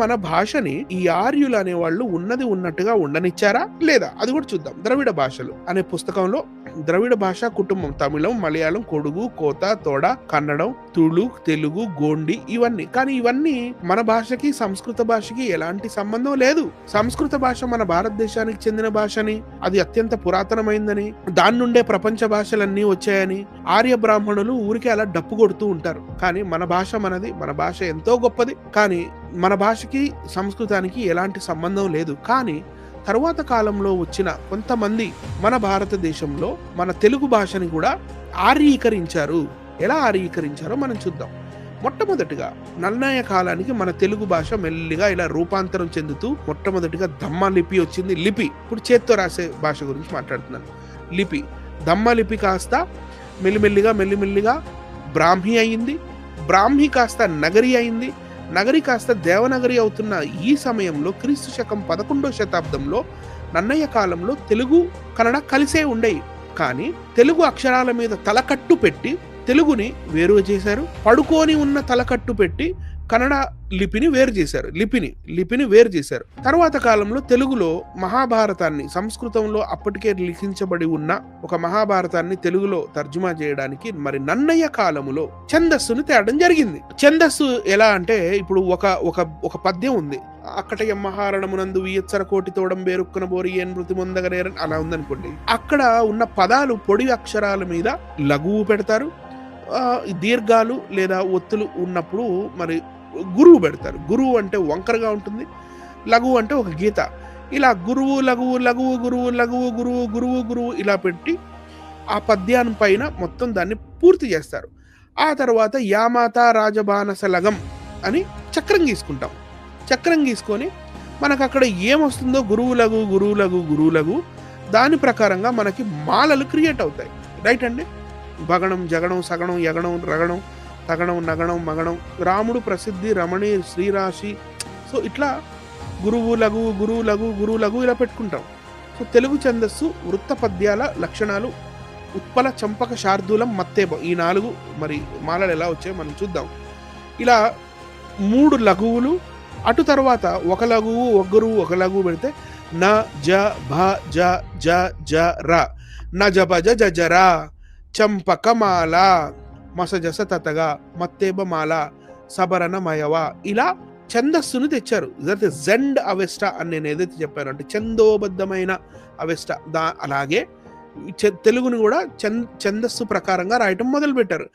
మన భాషని ఈ ఆర్యులు అనేవాళ్ళు ఉన్నది ఉన్నట్టుగా ఉండనిచ్చారా? లేదా? అది కూడా చూద్దాం. ద్రవిడ భాషలు అనే పుస్తకంలో ద్రవిడ భాష కుటుంబం తమిళం మలయాళం కొడుగు కోత తోడ కన్నడం తుళు తెలుగు గోండి ఇవన్నీ. కానీ ఇవన్నీ మన భాషకి సంస్కృత భాషకి ఎలాంటి సంబంధం లేదు. సంస్కృత భాష మన భారతదేశానికి చెందిన భాషని అది అత్యంత పురాతనమైందని దాని నుండే ప్రపంచ భాషలన్నీ వచ్చాయని ఆర్య బ్రాహ్మణులు ఊరికే అలా డప్పు కొడుతూ ఉంటారు. కానీ మన భాష మనది మన భాష ఎంతో గొప్పది. కానీ మన భాషకి సంస్కృతానికి ఎలాంటి సంబంధం లేదు. కానీ తరువాత కాలంలో వచ్చిన కొంతమంది మన భారతదేశంలో మన తెలుగు భాషని కూడా ఆర్యీకరించారు ఎలా ఆర్యీకరించారో మనం చూద్దాం. మొట్టమొదటిగా నన్నయ కాలానికి మన తెలుగు భాష మెల్లిగా ఇలా రూపాంతరం చెందుతూ మొట్టమొదటిగా దమ్మ లిపి వచ్చింది. లిపి ఇప్పుడు చేత్తో రాసే భాష గురించి మాట్లాడుతున్నాను. లిపి దమ్మ లిపి కాస్త మెల్లిమెల్లిగా మెల్లిమెల్లిగా బ్రాహ్మి అయింది. బ్రాహ్మి కాస్త నగరి అయింది. నగరి కాస్త దేవనగరి అవుతున్న ఈ సమయంలో క్రీస్తు శకం పదకొండో శతాబ్దంలో నన్నయ్య కాలంలో తెలుగు కన్నడ కలిసే ఉండేవి కానీ తెలుగు అక్షరాల మీద తలకట్టు పెట్టి తెలుగుని వేరు చేశారు. పడుకొని ఉన్న తలకట్టు పెట్టి కన్నడ లిపిని వేరు చేశారు. లిపిని లిపిని వేరు చేశారు. తర్వాత కాలంలో తెలుగులో మహాభారతాన్ని సంస్కృతంలో అప్పటికే లిఖించబడి ఉన్న ఒక మహాభారతాన్ని తెలుగులో తర్జుమా చేయడానికి మరి నన్నయ్య కాలములో ఛందస్సును తేడం జరిగింది. ఛందస్సు ఎలా అంటే ఇప్పుడు ఒక ఒక ఒక పద్యం ఉంది. అక్కడ మహారణమునందు వియత్సర కోటి తోడం వేరుక్కున బోరి ఏన్ మృతి ముందగనేరని అలా ఉందనుకోండి. అక్కడ ఉన్న పదాలు పొడి అక్షరాల మీద లఘువు పెడతారు. దీర్ఘాలు లేదా ఒత్తులు ఉన్నప్పుడు మరి గురువు పెడతారు. గురువు అంటే వంకరగా ఉంటుంది. లఘువు అంటే ఒక గీత. ఇలా గురువు లఘువు లఘువు గురువు లఘువు గురువు గురువు గురువు ఇలా పెట్టి ఆ పద్యాన్ని పైన మొత్తం దాన్ని పూర్తి చేస్తారు. ఆ తర్వాత యామాత రాజబానస లగం అని చక్రం గీసుకుంటాం. చక్రం గీసుకొని మనకు అక్కడ ఏమొస్తుందో గురువు లఘు గురువు లఘు గురువు లఘు దాని ప్రకారంగా మనకి మాలలు క్రియేట్ అవుతాయి. రైట్ అండి? భగణం జగణం సగణం యగణం రగణం తగణం నగణం మగణం. రాముడు ప్రసిద్ధి రమణి శ్రీరాశి. సో ఇట్లా గురువు లఘు గురువు లఘు గురువు లఘు ఇలా పెట్టుకుంటాం. సో తెలుగు ఛందస్సు వృత్త పద్యాల లక్షణాలు ఉత్పల చంపక శార్దూలం మత్తేబం ఈ నాలుగు మరి మాలలు ఎలా వచ్చాయో మనం చూద్దాం. ఇలా మూడు లఘువులు అటు తర్వాత ఒక లఘువు ఒక గురువు ఒక లఘువు పెడితే న జ భ జ జ జ ర. న జ భ జ జ జ రా. చంపకమాల మసజస తతగా మత్తేబమాల సబరణ మయవ. ఇలా ఛందస్సును తెచ్చారు. ఇదైతే జెండ్ అవెస్ట అని నేను ఏదైతే చెప్పాను అంటే ఛందోబద్ధమైన అవెస్ట దా అలాగే చె- తెలుగుని కూడా ఛందస్సు ప్రకారంగా రాయటం మొదలు పెట్టారు